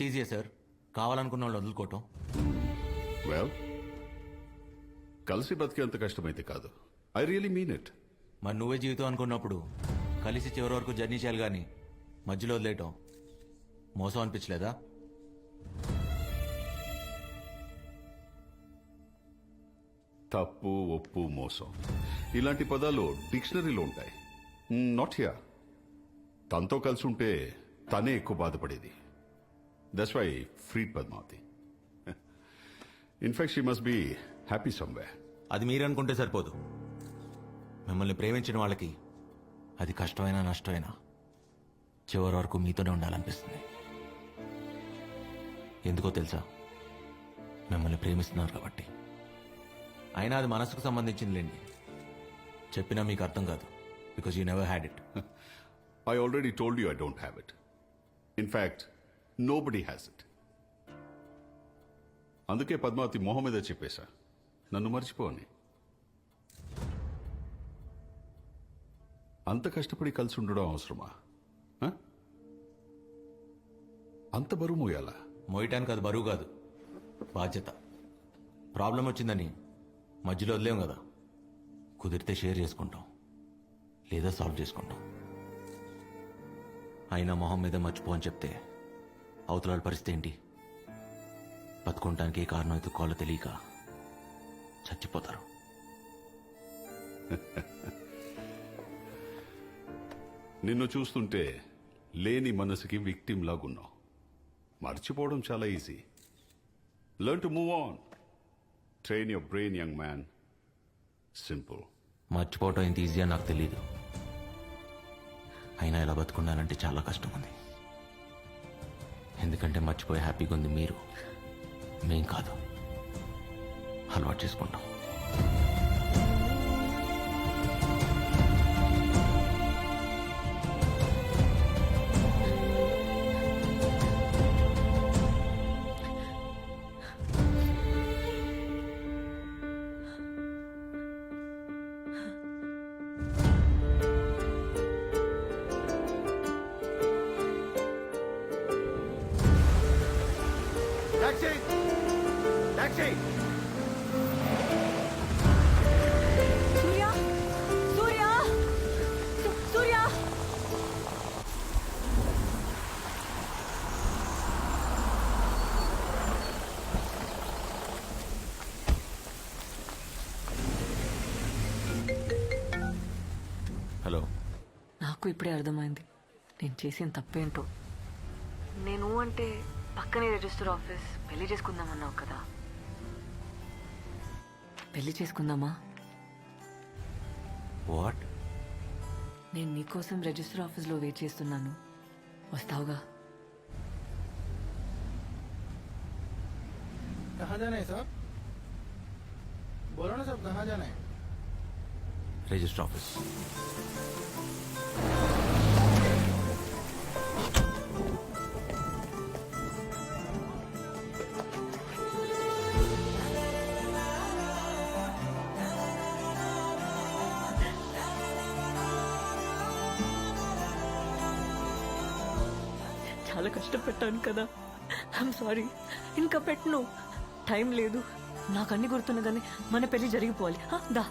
అంత ఈజీయే సార్. కావాలనుకున్న వాళ్ళు వదులుకోవటం. వెల్ కలిసి బతికేంత కష్టమైతే కాదు. ఐ రియలీ మీన్ ఇట్ మరి నువ్వే జీవితం అనుకున్నప్పుడు కలిసి చివరి వరకు జర్నీ చేయాలి కానీ మధ్యలో వదిలేయటం మోసం అనిపించలేదా? తప్పు ఒప్పు మోసం. ఇలాంటి పదాలు డిక్షనరీలో ఉంటాయి. నాట్ హియర్ తనతో కలిసి ఉంటే తనే ఎక్కువ బాధపడేది. That's why freed Padmavati in fact she must be happy someway అది మీరనుకుంటే సరిపోదు. మిమ్మల్ని ప్రేమించిన వాళ్ళకి అది కష్టమైనా నష్టమైనా చివరి వరకు మీతోనే ఉండాలనిపిస్తుంది. ఎందుకో తెలుసా? మిమ్మల్ని ప్రేమిస్తున్నారు కాబట్టి. అయినా అది మనసుకు సంబంధించిందిలేండి చెప్పినా మీకు అర్థం కాదు. Because you never had it I already told you I don't have it in fact no nobody has it అందుకే పద్మావతి మొహం మీద చెప్పేశా. నన్ను మర్చిపోని. అంత కష్టపడి కలిసి ఉండడం అవసరమా? అంత బరువు మోయాలా? మోయటానికి అది బరువు కాదు. బాధ్యత. ప్రాబ్లం వచ్చిందని మధ్యలో వదిలేం కదా. కుదిరితే షేర్ చేసుకుంటాం. లేదా సాల్వ్ చేసుకుంటాం. అయినా మొహం మీద మర్చిపో అని చెప్తే అవతల వాళ్ళ పరిస్థితి ఏంటి? బతుకుంటానికి ఏ కారణం ఎత్తుకోవాలో తెలియక చచ్చిపోతారు. నిన్ను చూస్తుంటే లేని మనసుకి విక్టిమ్ లాగున్నావు. మర్చిపోవడం చాలా easy. Learn to move on train your brain young man simple మర్చిపోవటం ఎంత ఈజీ అని నాకు తెలియదు అయినా ఇలా బతుకున్నానంటే చాలా కష్టం ఉంది. ఎందుకంటే మర్చిపోయి హ్యాపీగా ఉంది మీరు. మేం కాదు. అలవాటు చేసుకుంటాం. నాకు ఇప్పుడే అర్థమైంది నేను చేసిన తప్పేంటో నేను అంటే పక్కనే రిజిస్టర్ ఆఫీస్ పెళ్లి చేసుకుందామన్నావు కదా పెళ్లి చేసుకుందామా వాట్ నేను నీకోసం రిజిస్టర్ ఆఫీస్లో వెయిట్ చేస్తున్నాను వస్తావుగా कहाँ जाना है साहब बोलो ना साहब कहाँ जाना है రిజిస్టర్ ఆఫీస్ చాలా కష్టపెట్టాను కదా. ఐఎమ్ సారీ ఇంకా పెట్టను. టైం లేదు. నాకు అన్ని గుర్తున్నదని మన పెళ్ళి జరిగిపోవాలి. హా, దా.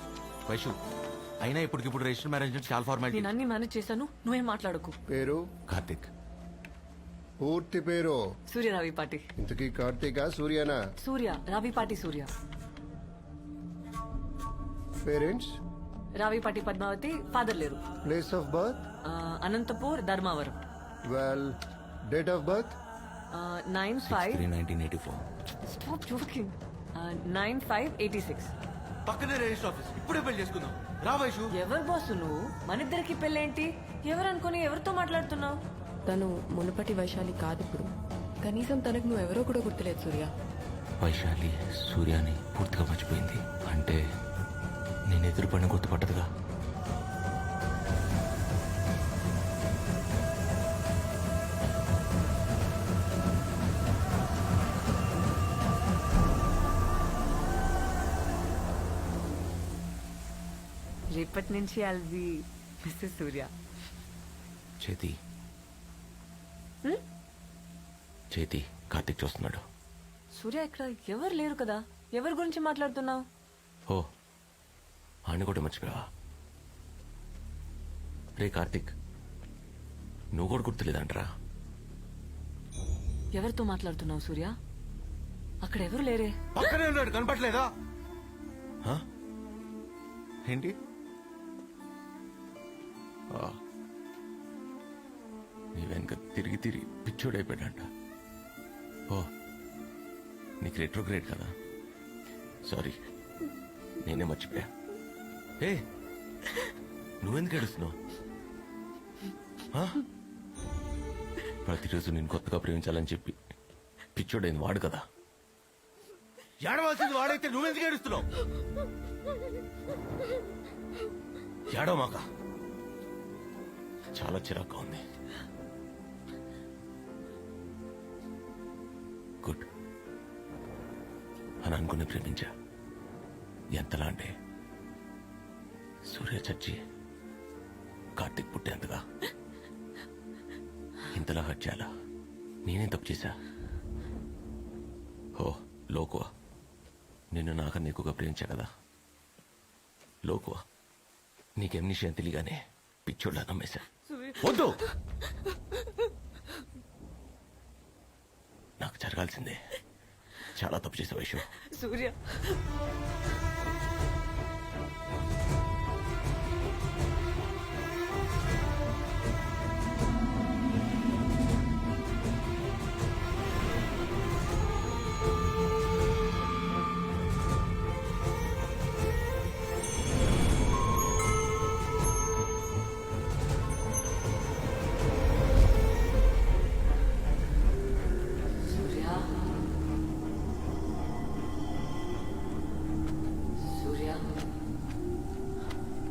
వైషు అయినా ఇప్పటికిప్పుడు రిజిస్టర్ మ్యారేజ్ చాలా ఫార్మాలిటీ నేను అన్ని మేనేజ్ చేశాను. నువ్వేం మాట్లాడకు. పేరు? కార్తిక్. పూర్తి పేరు? సూర్య రావిపాటి ఇంతకీ కార్తీక సూర్యనా? సూర్య రావిపాటి సూర్య. పేరెంట్స్ రావిపాటి పద్మావతి ఫాదర్ లేరు. Place of birth ah, Anantapur Dharmavaram. Well date of birth nine five three nineteen eighty four stop joking nine five eighty six పక్కనే రిజిస్టర్ ఆఫీస్. ఇప్పుడే పెళ్ళి చేసుకుందాం. రా వైషు. ఎవరు బాసు నువ్వు? మన ఇద్దరికి పెళ్ళేంటి? ఎవరు అనుకుని ఎవరితో మాట్లాడుతున్నావు? తను మునుపటి వైశాలి కాదు ఇప్పుడు కనీసం తనకు నువ్వెవరో కూడా గుర్తులేదు సూర్య. వైశాలి సూర్యాని పూర్తిగా మర్చిపోయింది. అంటే నేను ఎదురుపడిన గుర్తుపట్టదుగా? రేపటి నుంచి అల్వి మిస్సెస్ సూర్య. చేతి. చేతి కార్తీక్ చూస్తున్నాడు. సూర్య ఇక్కడ ఎవరు లేరు కదా? ఎవరి గురించి మాట్లాడుతున్నావు? ఓ ఆడిని కూడా మర్చిపోయావా? రే కార్తీక్ నువ్వు కూడా గుర్తులేదంటరా? ఎవరితో మాట్లాడుతున్నావు సూర్య? అక్కడ ఎవరు లేరే? పక్కనే ఉన్నాడు కనపట్లేదా ఏంటి. నీ వెనక తిరిగి తిరిగి పిచ్చోడైపోయాడంట. ఓ నీకు రెట్రో గ్రేడ్ కదా. సారీ నేనే మర్చిపోయా. ఏ నువ్వెందుకు ఏడుస్తున్నావు? ప్రతిరోజు నేను కొత్తగా ప్రేమించాలని చెప్పి పిచ్చోడైంది వాడు కదా. ఏడవలసింది వాడైతే నువ్వెందుకు ఏడుస్తున్నావు? ఏడవ మాకా చాలా చిరాగ్గా ఉంది. గుడ్. అని అనుకుని ప్రేమించా. ఎంతలా అంటే సూర్య చచ్చి కార్తీక్ పుట్టేంతగా. ఇంతలా హట్ చేయాలా? నేనేం తప్పు చేశా? ఓ లోకువా. నిన్ను నాకన్నా ఎక్కువగా ప్రేమించా కదా. లోకువా. నీకేం నిషయం తెలియగానే పిచ్చోళ్ళ నమ్మేశా. వద్దు. నాకు జరగాల్సిందే. చాలా తప్పు చేసే విషయం సూర్య సూర్య.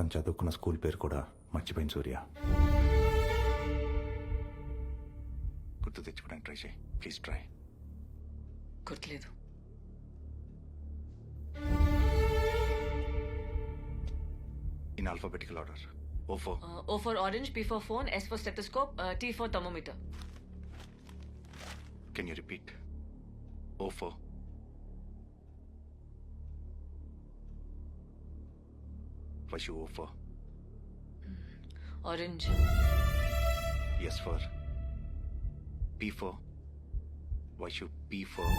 తను చదువుకున్న స్కూల్ పేరు కూడా మర్చిపోయింది సూర్య. గుర్తు తెచ్చుకోవడానికి ట్రై చేయి. Please try. గుర్తులేదు. In alphabetical order for orange, P for phone, S for stethoscope, uh, T for thermometer. Can you repeat O for Vashu O for Orange. Yes for P for Vashu P for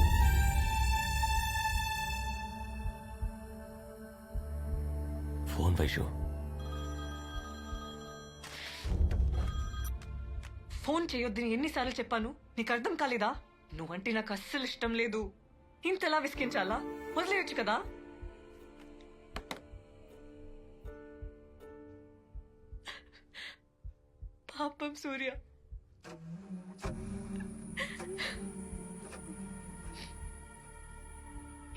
phone Vaishu phone చేయొద్దని ఎన్నిసార్లు చెప్పాను? నీకు అర్థం కాలేదా? నువ్వంటే నాకు అస్సలు ఇష్టం లేదు. ఇంతలా విసికించాలా వదిలేయొచ్చు కదా? పాపం సూర్య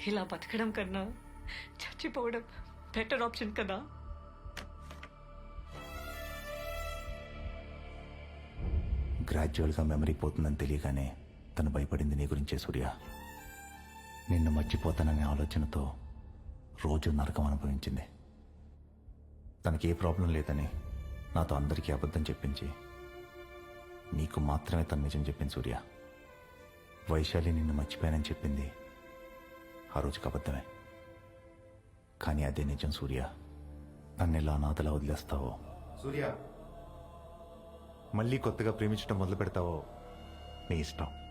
ఇలా బతకడం కన్నా చచ్చిపోవడం బెటర్ ఆప్షన్ కదా. గ్రాడ్యువల్గా మెమరీ పోతుందని తెలియగానే తను భయపడింది నీ గురించే సూర్య. నిన్ను మర్చిపోతాననే ఆలోచనతో రోజు నరకం అనుభవించింది. తనకి ఏ ప్రాబ్లం లేదని నాతో అందరికీ అబద్ధం చెప్పించి నీకు మాత్రమే తను నిజం చెప్పింది సూర్య. వైశాలి నిన్ను మర్చిపోయానని చెప్పింది ఆ రోజుకి అబద్ధమే. కానీ అదే నిజం సూర్య. నన్ను ఎలా అనాథలా వదిలేస్తావో? సూర్య మళ్ళీ కొత్తగా ప్రేమించడం మొదలు పెడతావో నీ ఇష్టం.